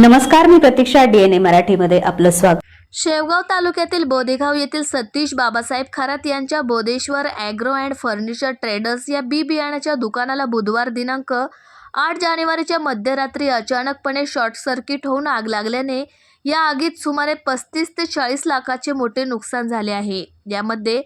नमस्कार मी प्रतीक्षा डीएनए मराठीमध्ये आपलं स्वागत. शेवगाव तालुक्यातील बोदेगाव येथील सतीश बाबासाहेब खरात यांच्या Bodeshwar agro and furniture traders या बी बियाण्याच्या दुकानाला बुधवार दिनांक आठ जानेवारीच्या मध्यरात्री अचानकपणे शॉर्ट सर्किट होऊन आग लागल्याने या आगीत सुमारे पस्तीस ते चाळीस लाखाचे मोठे नुकसान झाले आहे. यामध्ये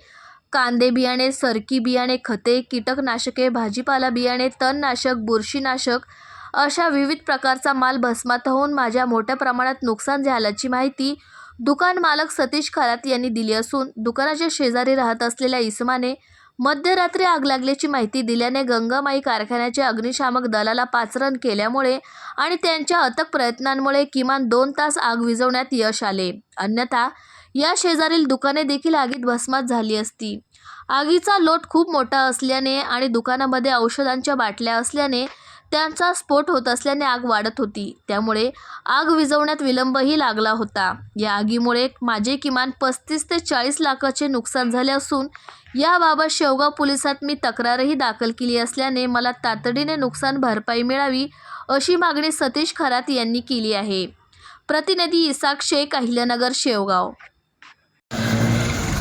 कांदे बियाणे सरकी बियाणे खते कीटकनाशके भाजीपाला बियाणे तणनाशक बुरशीनाशक अशा विविध प्रकारचा माल भस्मात होऊन माझ्या मोठ्या प्रमाणात नुकसान झाल्याची माहिती दुकान मालक सतीश खरात यांनी दिली असून दुकानाच्या शेजारी राहत असलेल्या इसमाने मध्यरात्री आग लागल्याची माहिती दिल्याने गंगामाई कारखान्याच्या अग्निशामक दलाला पाचरण केल्यामुळे आणि त्यांच्या अथक प्रयत्नांमुळे किमान दोन तास आग विझवण्यात यश आले. अन्यथा या शेजारील दुकाने देखील आगीत भस्मात झाली असती. आगीचा लोट खूप मोठा असल्याने आणि दुकानामध्ये औषधांच्या बाटल्या असल्याने त्यांचा स्फोट होत असल्याने आग वाढत होती. त्यामुळे आग विझवण्यात विलंबही लागला होता. या आगीमुळे माझे किमान पस्तीस ते चाळीस लाखाचे नुकसान झाले असून याबाबत शेवगाव पोलिसात मी तक्रारही दाखल केली असल्याने मला तातडीने नुकसान भरपाई मिळावी अशी मागणी सतीश खरात यांनी केली आहे. प्रतिनिधी इसाक शेख अहिल्यानगर शेवगाव.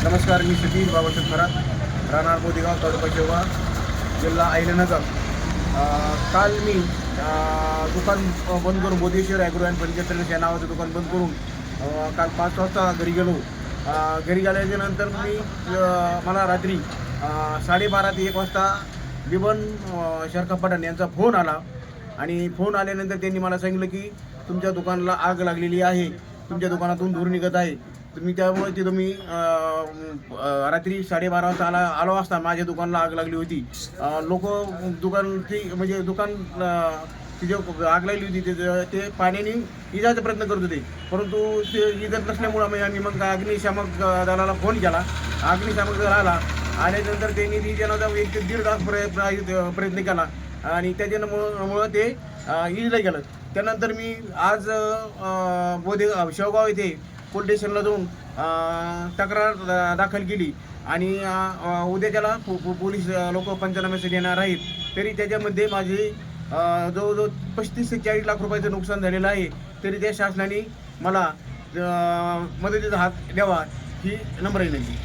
नमस्कार मी सतीश बाबासाहेब खरात राहणार मोदीगाव तालुका शेवगाव जिल्हा अहिल्यानगर. काल मी दुकान बंद करून बोधेश्वर ॲग्रो अँड फर्निचर या नावाचं दुकान बंद करून काल पाच वाजता घरी गेलो. घरी गेल्याच्यानंतर मी मला रात्री साडेबारा ते एक वाजता बिबन अ, शरका पठाण यांचा फोन आला. आणि फोन आल्यानंतर त्यांनी मला सांगितलं की तुमच्या दुकानाला आग लागलेली आहे. तुमच्या दुकानातून धूर निघत आहे. तुम्ही त्यामुळे तिथं मी रात्री साडेबारा वाजता आला आलो असता माझ्या दुकानाला आग लागली होती. लोक दुकान ती म्हणजे दुकान तिथे आग लागली होती ते- ते पाण्याने इजायचा प्रयत्न करत होते. परंतु ते इजत नसल्यामुळं मी आम्ही मग अग्निशामक दलाला फोन केला. अग्निशामक दल आला. आल्यानंतर त्यांनी ती जनाचा एक ते दीड तास प्रयत्न प्रयत्न केला. आणि त्याच्यामुळं मुळं ते इजलं गेलं. त्यानंतर मी आज बोधे शेवगाव येथे पोलीस स्टेशनला जाऊन तक्रार दाखल केली. आणि उद्या त्याला पो- पोलीस लोक पंचनाम्यासाठी येणार आहेत. तरी त्याच्यामध्ये माझे जवळजवळ पस्तीस ते चाळीस लाख रुपयाचं नुकसान झालेलं आहे. तरी त्या शासनाने मला मदतीचा हात द्यावा ही नम्र विनंती.